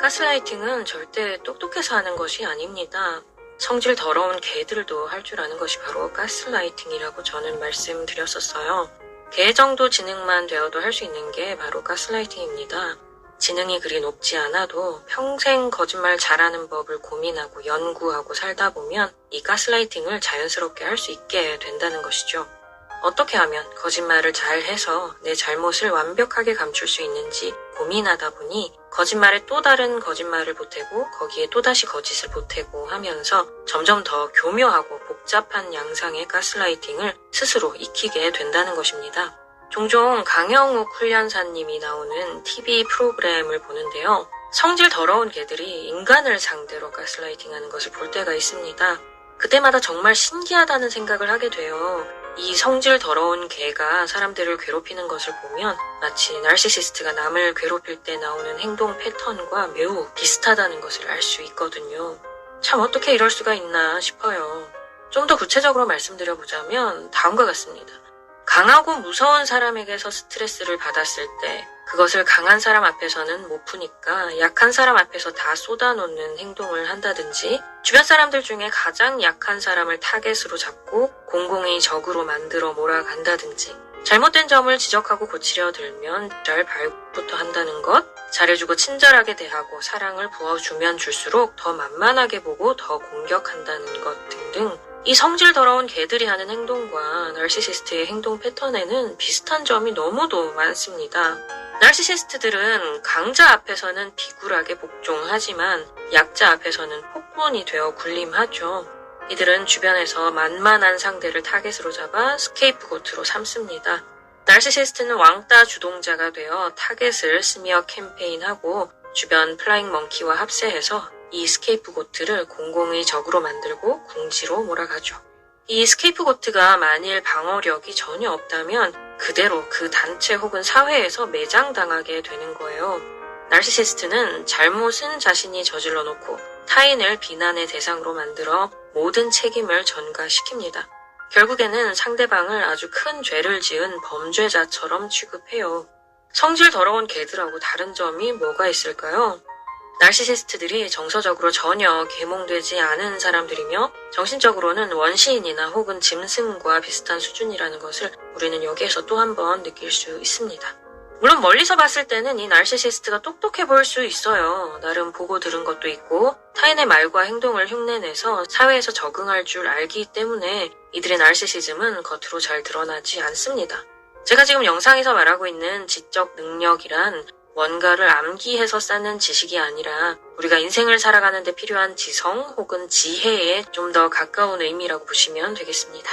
가스라이팅은 절대 똑똑해서 하는 것이 아닙니다. 성질 더러운 개들도 할 줄 아는 것이 바로 가스라이팅이라고 저는 말씀드렸었어요. 개 정도 지능만 되어도 할 수 있는 게 바로 가스라이팅입니다. 지능이 그리 높지 않아도 평생 거짓말 잘하는 법을 고민하고 연구하고 살다 보면 이 가스라이팅을 자연스럽게 할 수 있게 된다는 것이죠. 어떻게 하면 거짓말을 잘 해서 내 잘못을 완벽하게 감출 수 있는지 고민하다 보니 거짓말에 또 다른 거짓말을 보태고 거기에 또다시 거짓을 보태고 하면서 점점 더 교묘하고 복잡한 양상의 가스라이팅을 스스로 익히게 된다는 것입니다. 종종 강영욱 훈련사님이 나오는 TV 프로그램을 보는데요. 성질 더러운 개들이 인간을 상대로 가스라이팅 하는 것을 볼 때가 있습니다. 그때마다 정말 신기하다는 생각을 하게 돼요. 이 성질 더러운 개가 사람들을 괴롭히는 것을 보면 마치 나르시시스트가 남을 괴롭힐 때 나오는 행동 패턴과 매우 비슷하다는 것을 알 수 있거든요. 참 어떻게 이럴 수가 있나 싶어요. 좀 더 구체적으로 말씀드려보자면 다음과 같습니다. 강하고 무서운 사람에게서 스트레스를 받았을 때 그것을 강한 사람 앞에서는 못 푸니까 약한 사람 앞에서 다 쏟아놓는 행동을 한다든지 주변 사람들 중에 가장 약한 사람을 타겟으로 잡고 공공의 적으로 만들어 몰아간다든지 잘못된 점을 지적하고 고치려 들면 잘 발부터 한다는 것 잘해주고 친절하게 대하고 사랑을 부어주면 줄수록 더 만만하게 보고 더 공격한다는 것 등등 이 성질 더러운 개들이 하는 행동과 나르시시스트의 행동 패턴에는 비슷한 점이 너무도 많습니다. 나르시시스트들은 강자 앞에서는 비굴하게 복종하지만 약자 앞에서는 폭군이 되어 군림하죠. 이들은 주변에서 만만한 상대를 타겟으로 잡아 스케이프고트로 삼습니다. 나르시시스트는 왕따 주동자가 되어 타겟을 스미어 캠페인하고 주변 플라잉 멍키와 합세해서 이 스케이프고트를 공공의 적으로 만들고 궁지로 몰아가죠. 이 스케이프고트가 만일 방어력이 전혀 없다면 그대로 그 단체 혹은 사회에서 매장당하게 되는 거예요. 나르시시스트는 잘못은 자신이 저질러 놓고 타인을 비난의 대상으로 만들어 모든 책임을 전가시킵니다. 결국에는 상대방을 아주 큰 죄를 지은 범죄자처럼 취급해요. 성질 더러운 개들하고 다른 점이 뭐가 있을까요? 나르시시스트들이 정서적으로 전혀 계몽되지 않은 사람들이며 정신적으로는 원시인이나 혹은 짐승과 비슷한 수준이라는 것을 우리는 여기에서 또 한 번 느낄 수 있습니다. 물론 멀리서 봤을 때는 이 나르시시스트가 똑똑해 보일 수 있어요. 나름 보고 들은 것도 있고 타인의 말과 행동을 흉내내서 사회에서 적응할 줄 알기 때문에 이들의 나르시시즘은 겉으로 잘 드러나지 않습니다. 제가 지금 영상에서 말하고 있는 지적 능력이란 뭔가를 암기해서 쌓는 지식이 아니라 우리가 인생을 살아가는 데 필요한 지성 혹은 지혜에 좀 더 가까운 의미라고 보시면 되겠습니다.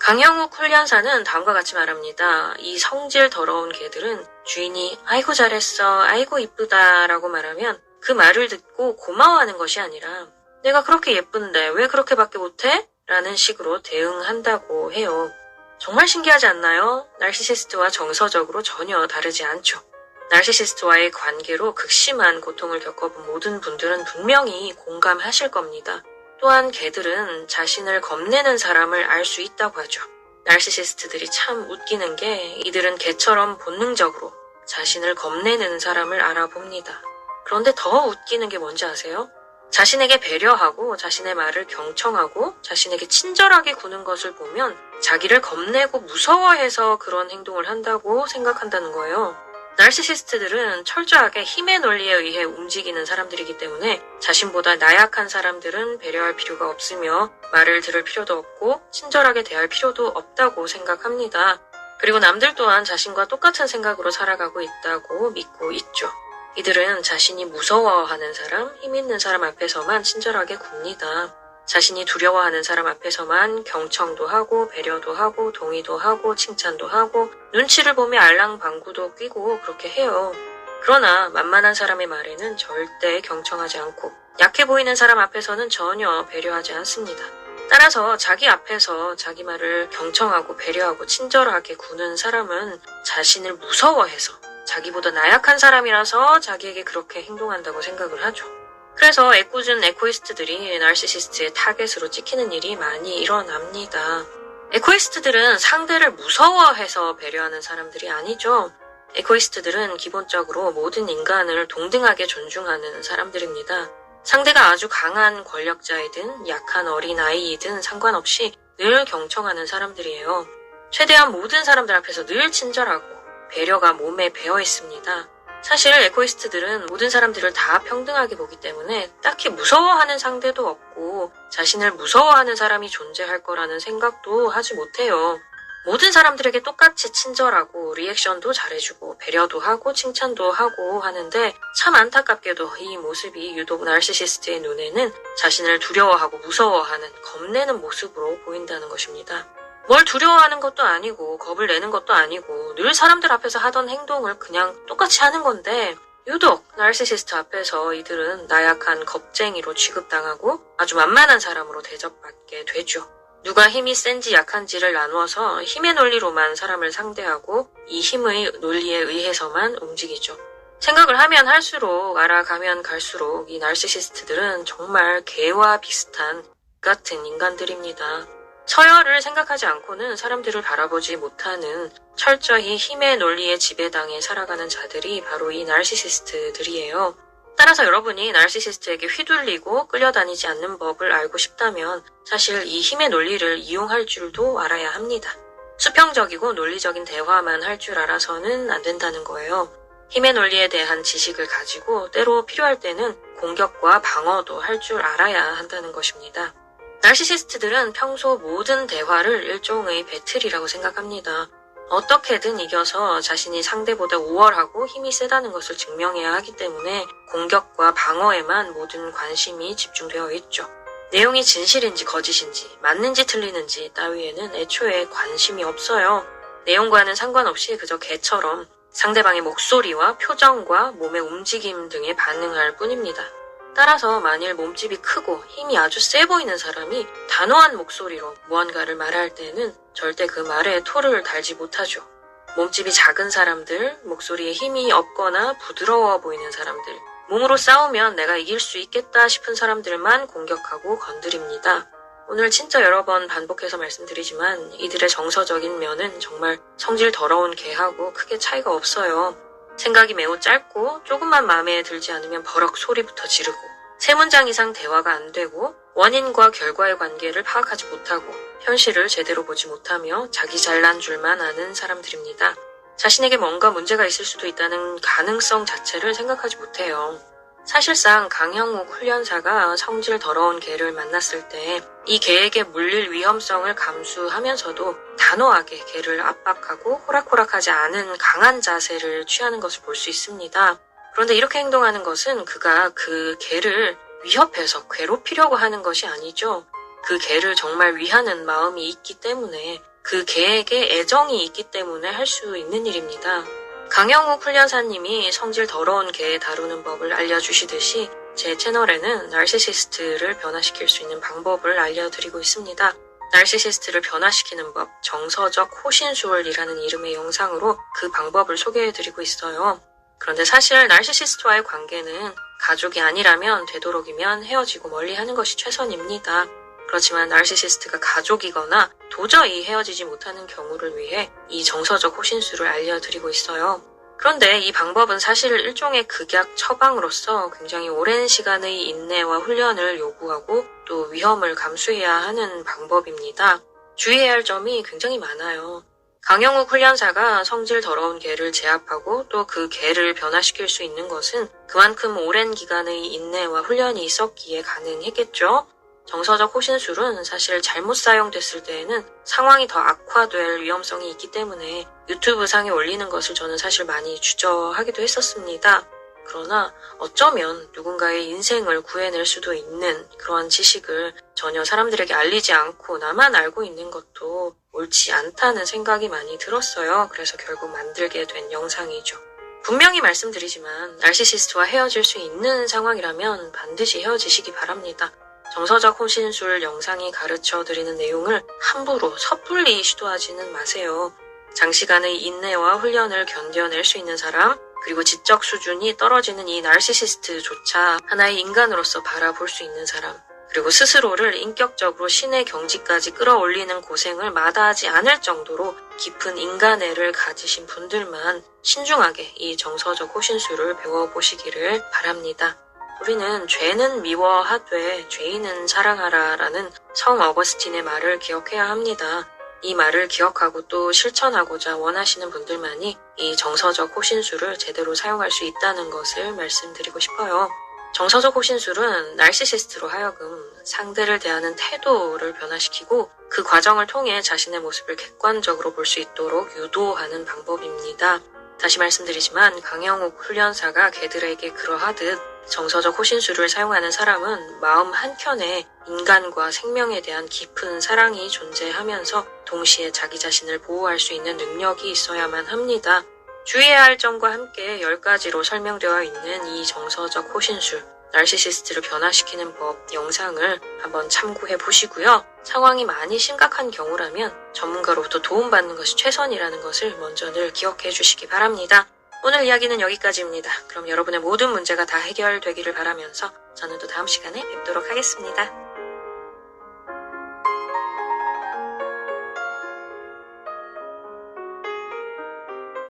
강영욱 훈련사는 다음과 같이 말합니다. 이 성질 더러운 개들은 주인이 아이고 잘했어, 아이고 이쁘다 라고 말하면 그 말을 듣고 고마워하는 것이 아니라 내가 그렇게 예쁜데 왜 그렇게밖에 못해? 라는 식으로 대응한다고 해요. 정말 신기하지 않나요? 나르시시스트와 정서적으로 전혀 다르지 않죠. 나르시시스트와의 관계로 극심한 고통을 겪어본 모든 분들은 분명히 공감하실 겁니다. 또한 개들은 자신을 겁내는 사람을 알 수 있다고 하죠. 나르시시스트들이 참 웃기는 게 이들은 개처럼 본능적으로 자신을 겁내는 사람을 알아봅니다. 그런데 더 웃기는 게 뭔지 아세요? 자신에게 배려하고 자신의 말을 경청하고 자신에게 친절하게 구는 것을 보면 자기를 겁내고 무서워해서 그런 행동을 한다고 생각한다는 거예요. 나르시시스트들은 철저하게 힘의 논리에 의해 움직이는 사람들이기 때문에 자신보다 나약한 사람들은 배려할 필요가 없으며 말을 들을 필요도 없고 친절하게 대할 필요도 없다고 생각합니다. 그리고 남들 또한 자신과 똑같은 생각으로 살아가고 있다고 믿고 있죠. 이들은 자신이 무서워하는 사람, 힘 있는 사람 앞에서만 친절하게 굽니다. 자신이 두려워하는 사람 앞에서만 경청도 하고 배려도 하고 동의도 하고 칭찬도 하고 눈치를 보며 알랑방구도 끼고 그렇게 해요. 그러나 만만한 사람의 말에는 절대 경청하지 않고 약해 보이는 사람 앞에서는 전혀 배려하지 않습니다. 따라서 자기 앞에서 자기 말을 경청하고 배려하고 친절하게 구는 사람은 자신을 무서워해서 자기보다 나약한 사람이라서 자기에게 그렇게 행동한다고 생각을 하죠. 그래서 애꿎은 에코이스트들이 나르시시스트의 타겟으로 찍히는 일이 많이 일어납니다. 에코이스트들은 상대를 무서워해서 배려하는 사람들이 아니죠. 에코이스트들은 기본적으로 모든 인간을 동등하게 존중하는 사람들입니다. 상대가 아주 강한 권력자이든 약한 어린 아이이든 상관없이 늘 경청하는 사람들이에요. 최대한 모든 사람들 앞에서 늘 친절하고 배려가 몸에 배어 있습니다. 사실 에코이스트들은 모든 사람들을 다 평등하게 보기 때문에 딱히 무서워하는 상대도 없고 자신을 무서워하는 사람이 존재할 거라는 생각도 하지 못해요. 모든 사람들에게 똑같이 친절하고 리액션도 잘해주고 배려도 하고 칭찬도 하고 하는데 참 안타깝게도 이 모습이 유독 나르시시스트의 눈에는 자신을 두려워하고 무서워하는 겁내는 모습으로 보인다는 것입니다. 뭘 두려워하는 것도 아니고 겁을 내는 것도 아니고 늘 사람들 앞에서 하던 행동을 그냥 똑같이 하는 건데 유독 나르시시스트 앞에서 이들은 나약한 겁쟁이로 취급당하고 아주 만만한 사람으로 대접받게 되죠. 누가 힘이 센지 약한지를 나누어서 힘의 논리로만 사람을 상대하고 이 힘의 논리에 의해서만 움직이죠. 생각을 하면 할수록 알아가면 갈수록 이 나르시시스트들은 정말 개와 비슷한 같은 인간들입니다. 서열을 생각하지 않고는 사람들을 바라보지 못하는 철저히 힘의 논리에 지배당해 살아가는 자들이 바로 이 나르시시스트들이에요. 따라서 여러분이 나르시시스트에게 휘둘리고 끌려다니지 않는 법을 알고 싶다면 사실 이 힘의 논리를 이용할 줄도 알아야 합니다. 수평적이고 논리적인 대화만 할 줄 알아서는 안 된다는 거예요. 힘의 논리에 대한 지식을 가지고 때로 필요할 때는 공격과 방어도 할 줄 알아야 한다는 것입니다. 나르시시스트들은 평소 모든 대화를 일종의 배틀이라고 생각합니다. 어떻게든 이겨서 자신이 상대보다 우월하고 힘이 세다는 것을 증명해야 하기 때문에 공격과 방어에만 모든 관심이 집중되어 있죠. 내용이 진실인지 거짓인지, 맞는지 틀리는지 따위에는 애초에 관심이 없어요. 내용과는 상관없이 그저 개처럼 상대방의 목소리와 표정과 몸의 움직임 등에 반응할 뿐입니다. 따라서 만일 몸집이 크고 힘이 아주 세 보이는 사람이 단호한 목소리로 무언가를 말할 때는 절대 그 말에 토를 달지 못하죠. 몸집이 작은 사람들, 목소리에 힘이 없거나 부드러워 보이는 사람들, 몸으로 싸우면 내가 이길 수 있겠다 싶은 사람들만 공격하고 건드립니다. 오늘 진짜 여러 번 반복해서 말씀드리지만 이들의 정서적인 면은 정말 성질 더러운 개하고 크게 차이가 없어요. 생각이 매우 짧고 조금만 마음에 들지 않으면 버럭 소리부터 지르고 세 문장 이상 대화가 안 되고 원인과 결과의 관계를 파악하지 못하고 현실을 제대로 보지 못하며 자기 잘난 줄만 아는 사람들입니다. 자신에게 뭔가 문제가 있을 수도 있다는 가능성 자체를 생각하지 못해요. 사실상 강형욱 훈련사가 성질 더러운 개를 만났을 때 이 개에게 물릴 위험성을 감수하면서도 단호하게 개를 압박하고 호락호락하지 않은 강한 자세를 취하는 것을 볼 수 있습니다. 그런데 이렇게 행동하는 것은 그가 그 개를 위협해서 괴롭히려고 하는 것이 아니죠. 그 개를 정말 위하는 마음이 있기 때문에 그 개에게 애정이 있기 때문에 할 수 있는 일입니다. 강영욱 훈련사님이 성질 더러운 개 다루는 법을 알려주시듯이 제 채널에는 나르시시스트를 변화시킬 수 있는 방법을 알려드리고 있습니다. 나르시시스트를 변화시키는 법, 정서적 호신술이라는 이름의 영상으로 그 방법을 소개해드리고 있어요. 그런데 사실 나르시시스트와의 관계는 가족이 아니라면 되도록이면 헤어지고 멀리 하는 것이 최선입니다. 그렇지만 나르시시스트가 가족이거나 도저히 헤어지지 못하는 경우를 위해 이 정서적 호신술을 알려드리고 있어요. 그런데 이 방법은 사실 일종의 극약 처방으로서 굉장히 오랜 시간의 인내와 훈련을 요구하고 또 위험을 감수해야 하는 방법입니다. 주의해야 할 점이 굉장히 많아요. 강영욱 훈련사가 성질 더러운 개를 제압하고 또 그 개를 변화시킬 수 있는 것은 그만큼 오랜 기간의 인내와 훈련이 있었기에 가능했겠죠. 정서적 호신술은 사실 잘못 사용됐을 때에는 상황이 더 악화될 위험성이 있기 때문에 유튜브 상에 올리는 것을 저는 사실 많이 주저하기도 했었습니다. 그러나 어쩌면 누군가의 인생을 구해낼 수도 있는 그러한 지식을 전혀 사람들에게 알리지 않고 나만 알고 있는 것도 옳지 않다는 생각이 많이 들었어요. 그래서 결국 만들게 된 영상이죠. 분명히 말씀드리지만 나르시시스트와 헤어질 수 있는 상황이라면 반드시 헤어지시기 바랍니다. 정서적 호신술 영상이 가르쳐 드리는 내용을 함부로 섣불리 시도하지는 마세요. 장시간의 인내와 훈련을 견뎌낼 수 있는 사람, 그리고 지적 수준이 떨어지는 이 나르시시스트조차 하나의 인간으로서 바라볼 수 있는 사람, 그리고 스스로를 인격적으로 신의 경지까지 끌어올리는 고생을 마다하지 않을 정도로 깊은 인간애를 가지신 분들만 신중하게 이 정서적 호신술을 배워보시기를 바랍니다. 우리는 죄는 미워하되 죄인은 사랑하라 라는 성 어거스틴의 말을 기억해야 합니다. 이 말을 기억하고 또 실천하고자 원하시는 분들만이 이 정서적 호신술을 제대로 사용할 수 있다는 것을 말씀드리고 싶어요. 정서적 호신술은 나르시시스트로 하여금 상대를 대하는 태도를 변화시키고 그 과정을 통해 자신의 모습을 객관적으로 볼 수 있도록 유도하는 방법입니다. 다시 말씀드리지만 강영욱 훈련사가 개들에게 그러하듯 정서적 호신술을 사용하는 사람은 마음 한켠에 인간과 생명에 대한 깊은 사랑이 존재하면서 동시에 자기 자신을 보호할 수 있는 능력이 있어야만 합니다. 주의해야 할 점과 함께 10가지로 설명되어 있는 이 정서적 호신술, 나르시시스트를 변화시키는 법 영상을 한번 참고해 보시고요. 상황이 많이 심각한 경우라면 전문가로부터 도움받는 것이 최선이라는 것을 먼저 늘 기억해 주시기 바랍니다. 오늘 이야기는 여기까지입니다. 그럼 여러분의 모든 문제가 다 해결되기를 바라면서 저는 또 다음 시간에 뵙도록 하겠습니다.